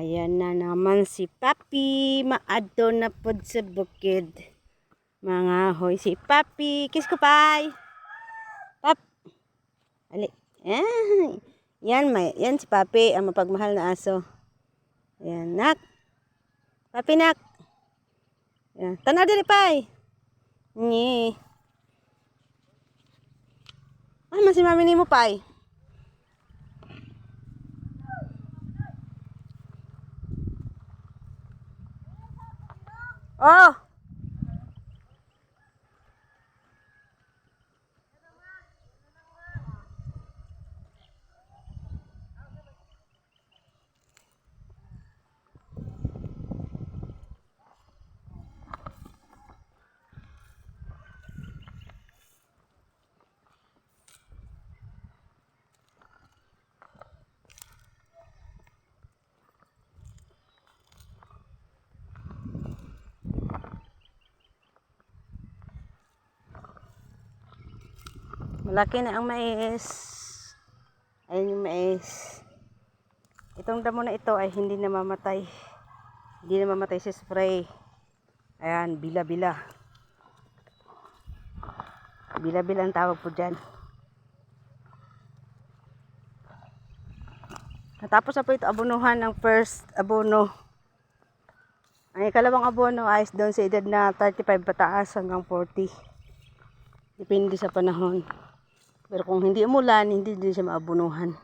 Ayan na naman si Papi. Maadto na pod sa bukid. Mga hoy si Papi. Kiss ko pay. Pap. Ali. Ah, yan, may, yan si Papi. Ang mapagmahal na aso. Ayan, nak. Papi, nak. Ayan. Tanaw diri pay. Nye. Ay, man si mo pay. Oh! Malaki na ang mais. Ayan yung mais. Itong damo na ito ay hindi na mamatay. Hindi na mamatay sa spray. Ayan, bila-bila. Bila-bila ang tawag po dyan. Natapos na po ito abonuhan ng first abono. Ang ikalawang abono ay doon sa edad na 35 pataas hanggang 40. Depende sa panahon. Pero kung hindi umulan, hindi din siya maabunuhan.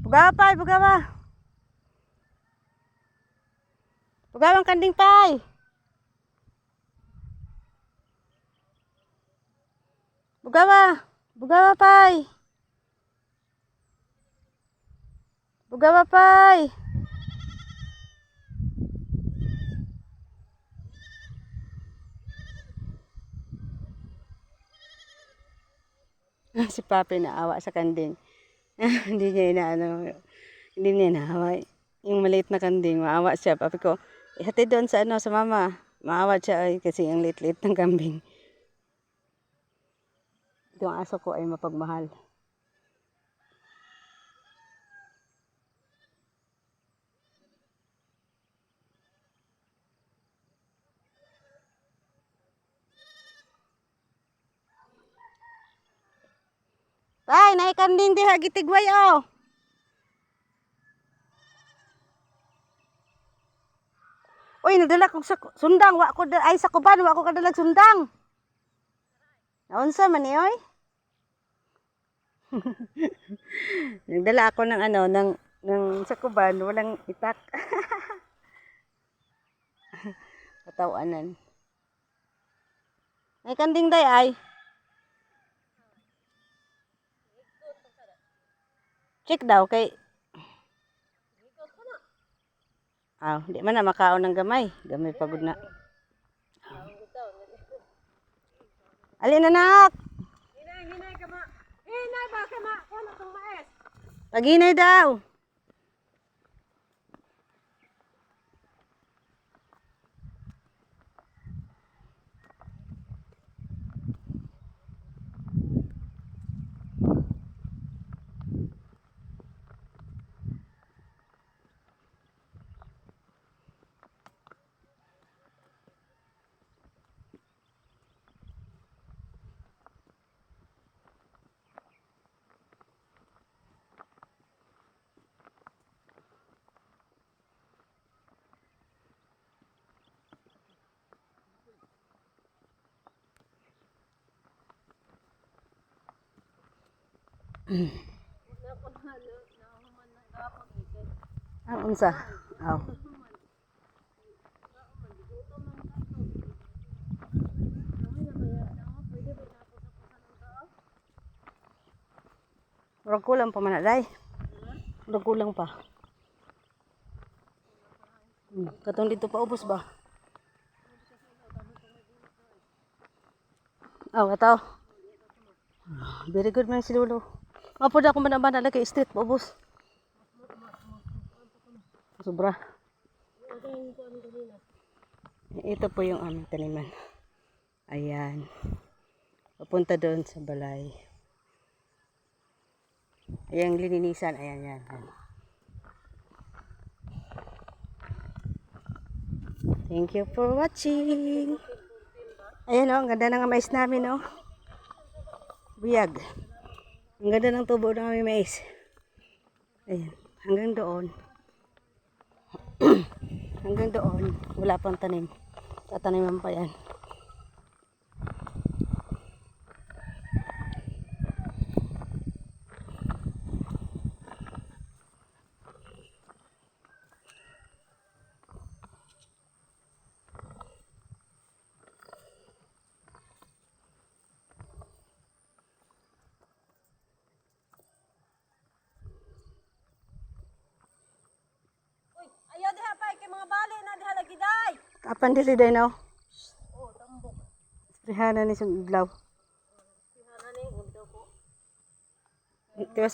Bugawa pa, bugawa. Bugawang kanding pay. Bugawa. Bugawa pay. Bugawa pay. si Papi naawa sa kanding. hindi niya inaano, hindi niya inaaway. Yung maliit na kanding, maawa siya. Papi ko, ihati doon sa ano, sa mama. Maawa siya ay kasi ang liit-liit ng kambing. Itong aso ko ay mapagmahal. Tay, naikanding diha gitigway oh. Uy, nadala sa sundang, wa ko ay sa kuban, wa ko kadalag sundang. Naunsa man ni oy? Nagdala ako ng ano, ng ng sa kuban, walang itak. Katawanan. Ay kanding day ay. Check daw kay Aw, di man na makaon ng gamay. Gamay pagod na. Alin anak? Hinay, hinay ka ma. Hinay ba ka ma? Kano tong mais? Paginay daw. Ah, unsa? Aw. Murag kulang pa man day. Murag kulang pa. Hmm, katong dito pa ubos ba? Oh, kataw. Very good man si Lolo. Mapo na ako man na kay street pa ubos. Sobra. Ito po yung aming taniman. Ayan. Papunta doon sa balay. Ayan, lininisan. Ayan, yan. yan. Thank you for watching. Ayan o, ang ganda ng mais namin o. Buyag. Ang ganda ng tubo ng aming mais. Ayan, hanggang doon. hanggang doon. Wala pang tanim. Tataniman pa yan. Uy, ayaw diha pa kay mga bali na diha lagi day. Kapan dili day no? Oh, tambok. Sprihana ni sa iglaw. Diha na ning undo ko. Tiwas